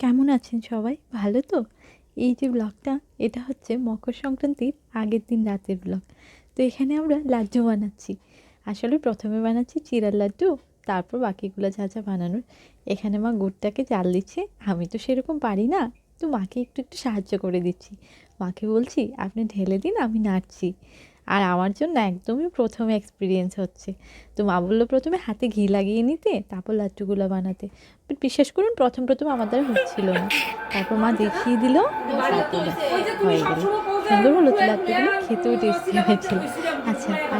কেমন আছেন সবাই? ভালো তো? এই যে ব্লগটা, এটা হচ্ছে মকর সংক্রান্তির আগের দিন রাতের ব্লগ। তো এখানে আমরা লাড্ডু বানাচ্ছি। আসলে প্রথমে বানাচ্ছি চিরার লাড্ডু, তারপর বাকিগুলো যা যা বানানোর। এখানে মা গুড়টাকে জাল দিচ্ছে। আমি তো সেরকম পারি না, তো মাকে একটু একটু সাহায্য করে দিচ্ছি। মাকে বলছি, আপনি ঢেলে দিন, আমি নাড়ছি। আর আমার জন্য একদমই প্রথম এক্সপিরিয়েন্স হচ্ছে। তো মা বলল প্রথমে হাতে ঘি লাগিয়ে নিতে তারপর লাড্ডুগুলো বানাতে। বাট বিশ্বাস করুন প্রথম প্রথম আমার দ্বারা হচ্ছিল না। তারপর মা দেখিয়ে দিল হয়ে গেল। সুন্দর হলো তো লাড্ডুগুলো খেতেও টেস্টি হয়েছিল।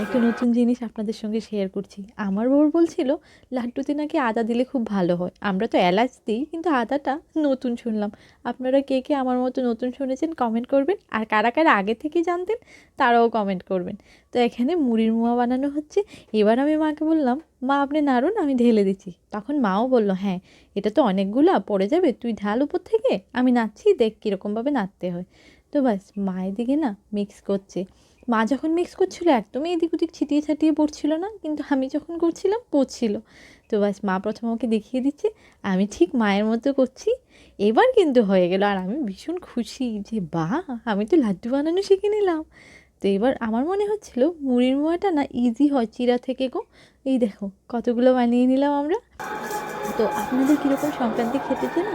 একটা নতুন জিনিস আপনাদের সঙ্গে শেয়ার করছি। আমার বউর বলছিল, লাড্ডুতে নাকি আদা দিলে খুব ভালো হয়। আমরা তো এলাচ দিই, কিন্তু আদাটা নতুন শুনলাম। আপনারা কে কে আমার মতো নতুন শুনেছেন কমেন্ট করবেন, আর কারা কারা আগে থেকে জানতেন তারাও কমেন্ট করবেন। তো এখানে মুড়ির মোয়া বানানো হচ্ছে। এবার আমি মাকে বললাম, মা, আপনি নাড়ুন, আমি ঢেলে দিচ্ছি। তখন মাও বলল হ্যাঁ এটা তো অনেকগুলা, পড়ে যাবে, তুই ঢাল উপর থেকে, আমি নাচছি দেখ কীরকমভাবে নাচতে হয়। তো ব্যাস মায়ের দিকে না মিক্স করছে। মা যখন মিক্স করছিল, একদমই এদিক ওদিক ছিটিয়ে ছাটিয়ে পড়ছিল না, কিন্তু আমি যখন করছিলাম, পড়ছিল। তো ব্যাস, মা প্রথম আমাকে দেখিয়ে দিচ্ছে, আমি ঠিক মায়ের মতো করছি। এবার কিন্তু হয়ে গেল, আর আমি ভীষণ খুশি যে, বাহ, আমি তো লাড্ডু বানানো শিখে নিলাম। তো এবার আমার মনে হচ্ছিল, মুড়ির মোয়াটা না ইজি হয়, চিরা থেকে গো। এই দেখো, কতগুলো বানিয়ে নিলাম আমরা। তো আপনাদের কীরকম সংক্রান্তি খেতেছে না?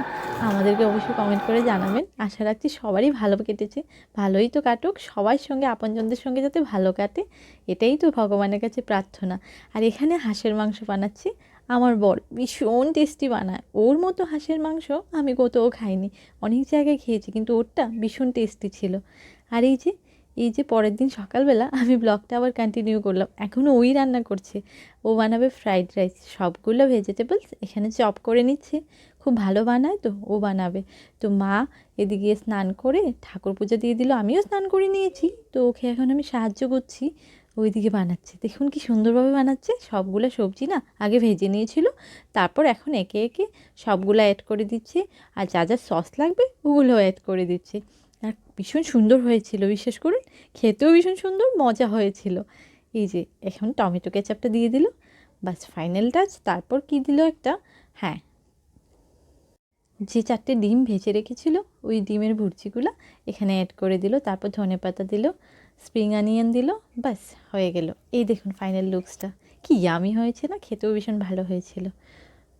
আমাদেরকে অবশ্যই কমেন্ট করে জানাবেন। আশা রাখছি সবারই ভালো কেটেছে। ভালোই তো কাটুক। সবার সঙ্গে আপনজনদের সঙ্গে যাতে ভালো কাটে, এটাই তো ভগবানের কাছে প্রার্থনা। আর এখানে হাঁসের মাংস বানাচ্ছি। আমার বর ভীষণ টেস্টি বানায়। ওর মতো হাঁসের মাংস আমি কোথাও খাইনি। অনেক জায়গায় খেয়েছি, কিন্তু ওরটা ভীষণ টেস্টি ছিল। আর এই যে এই যে পরের দিন সকালবেলা আমি ব্লগটা আবার কন্টিনিউ করলাম। এখনও ওই রান্না করছে। ও বানাবে ফ্রাইড রাইস সবগুলো ভেজিটেবলস এখানে চপ করে নিচ্ছে। খুব ভালো বানায় তো, ও বানাবে। তো মা এদিকে স্নান করে ঠাকুর পুজো দিয়ে দিল। আমিও স্নান করে নিয়েছি। তো ওকে এখন আমি সাহায্য করছি। ওইদিকে বানাচ্ছে। দেখুন কি সুন্দরভাবে বানাচ্ছে। সবগুলো সবজি না আগে ভেজে নিয়েছিল। তারপর এখন একে একে সবগুলো অ্যাড করে দিচ্ছে। আর যা যা সস লাগবে ওগুলো অ্যাড করে দিচ্ছে। আর ভীষণ সুন্দর হয়েছিল, বিশ্বাস করুন। খেতেও ভীষণ সুন্দর, মজা হয়েছিল। এই যে, এখন টমেটো কেচাপটা দিয়ে দিল। বাস ফাইনাল টাচ তারপর কি দিল একটা? হ্যাঁ। যে চারটে ডিম ভেজে রেখেছিল, ওই ডিমের ভুর্জিগুলো এখানে অ্যাড করে দিল। তারপর ধনে পাতা দিল স্প্রিং অনিয়ন দিল, বাস, হয়ে গেল। এই দেখুন ফাইনাল লুকসটা কি ইয়ামি হয়েছে না, খেতেও ভীষণ ভালো হয়েছিল।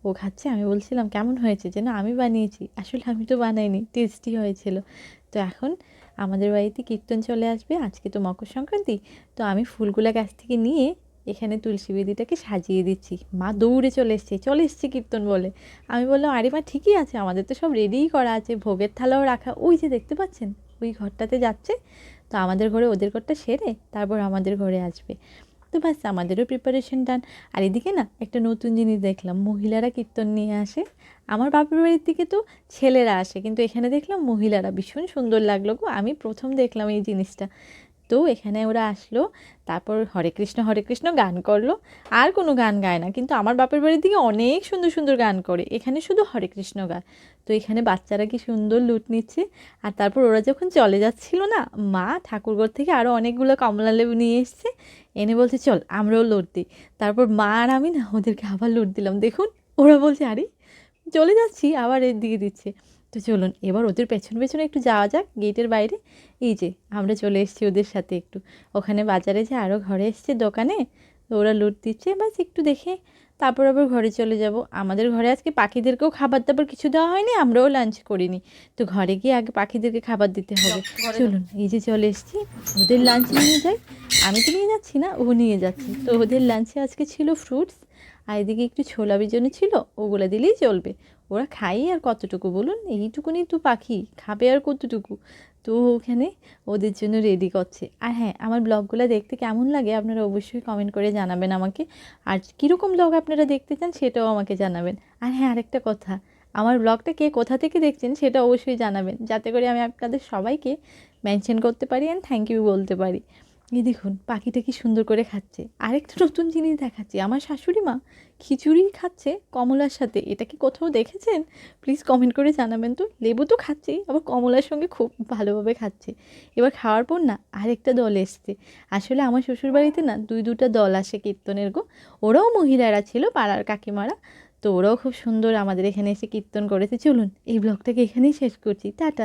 ও খাচ্ছে। আমি বলছিলাম, কেমন হয়েছে? যে, না, আমি বানিয়েছি। আসলে আমি তো বানাইনি, টেস্টি হয়েছিল। তো এখন আমাদের বাড়িতে কীর্তন চলে আসবে, আজকে তো মকর সংক্রান্তি। তো আমি ফুলগুলা গাছ থেকে নিয়ে এখানে তুলসী বেদিটাকে সাজিয়ে দিচ্ছি। মা দৌড়ে চলে এসছে চলে এসছে কীর্তন বলে। আমি বললাম, আরে মা, ঠিকই আছে, আমাদের তো সব রেডিই করা আছে, ভোগের থালাও রাখা। ওই যে দেখতে পাচ্ছেন, ওই ঘরটাতে যাচ্ছে। তো আমাদের ঘরে ওদের ঘরটা সেরে তারপর আমাদের ঘরে আসবে। তো ব্যাস, আমাদেরও প্রিপারেশন ডান আর এদিকে না, একটা নতুন জিনিস দেখলাম, মহিলারা কীর্তন নিয়ে আসে। আমার বাপের বাড়ির দিকে তো ছেলেরা আসে, কিন্তু এখানে দেখলাম মহিলারা ভীষণ সুন্দর লাগল গো। আমি প্রথম দেখলাম এই জিনিসটা। তো এখানে ওরা আসলো। তারপর হরে কৃষ্ণ হরে কৃষ্ণ গান করল। আর কোনো গান গায় না। কিন্তু আমার বাপের বাড়ির দিকে অনেক সুন্দর সুন্দর গান করে। এখানে শুধু হরে কৃষ্ণ গান তো এখানে বাচ্চারা কি সুন্দর লুট নিচ্ছে। আর তারপর ওরা যখন চলে যাচ্ছিল না, মা ঠাকুরঘর থেকে আরও অনেকগুলো কমলা লেবু নিয়ে এসছে। এনে বলছে, চল, আমরাও লুট দিই। তারপর মা আর আমি না, ওদেরকে আবার লুট দিলাম। দেখুন, ওরা বলছে, আরে, চলে যাচ্ছি। আবার এর দিকে দিচ্ছে। তো চলুন এবার ওদের পেছন পেছনে একটু যাওয়া যাক গেটের বাইরে। এই যে আমরা চলে এসেছি ওদের সাথে একটু। ওখানে বাজারে যে আরও ঘরে এসছে দোকানে তো ওরা লুট দিচ্ছে বাস একটু দেখে। তারপর আবার ঘরে চলে যাব। আমাদের ঘরে আজকে পাখিদেরকেও খাবার দাবার কিছু দেওয়া হয়নি আমরাও লাঞ্চ করিনি। তো ঘরে গিয়ে আগে পাখিদেরকে খাবার দিতে হবে। চলুন এই যে চলে এসেছি। ওদের লাঞ্চ নিয়ে যাই। আমি তো নিয়ে যাচ্ছি না ও নিয়ে যাচ্ছে। তো ওদের লাঞ্চে আজকে ছিল ফ্রুটস আর এদিকে একটু ছোলা বিজনে ছিল ওগুলো দিলেই চলবে। ওরা খাই আর কতটুকু বলুন? এইটুকুনি তো পাখি, খাবে আর কতটুকু? তো ওখানে ওদের জন্য রেডি করছে। আর হ্যাঁ আমার ব্লগগুলো দেখতে কেমন লাগে আপনারা অবশ্যই কমেন্ট করে জানাবেন আমাকে। আর কীরকম ব্লগ আপনারা দেখতে চান সেটাও আমাকে জানাবেন। আর হ্যাঁ আরেকটা কথা, আমার ব্লগটা কে কোথা থেকে দেখছেন সেটা অবশ্যই জানাবেন। যাতে করে আমি আপনাদের সবাইকে মেনশন করতে পারি অ্যান্ড থ্যাংক ইউ বলতে পারি। এই দেখুন, পাখিটা কি সুন্দর করে খাচ্ছে। আরেকটা নতুন জিনিস দেখাচ্ছি। আমার শাশুড়ি মা খিচুড়ি খাচ্ছে কমলার সাথে। এটা কি কোথাও দেখেছেন? প্লিজ কমেন্ট করে জানাবেন তো। লেবু তো খাচ্ছেই, আবার কমলার সঙ্গে খুব ভালোভাবে খাচ্ছে। এবার খাওয়ার পর না আরেকটা দল এসছে। আসলে আমার শ্বশুরবাড়িতে না দুই দুটা দল আসে কীর্তনের গো। ওরাও মহিলারা ছিল, পাড়ার কাকিমারা। তো ওরাও খুব সুন্দর আমাদের এখানে এসে কীর্তন করেছে। চলুন এই ব্লগটাকে এখানেই শেষ করছি। টাটা।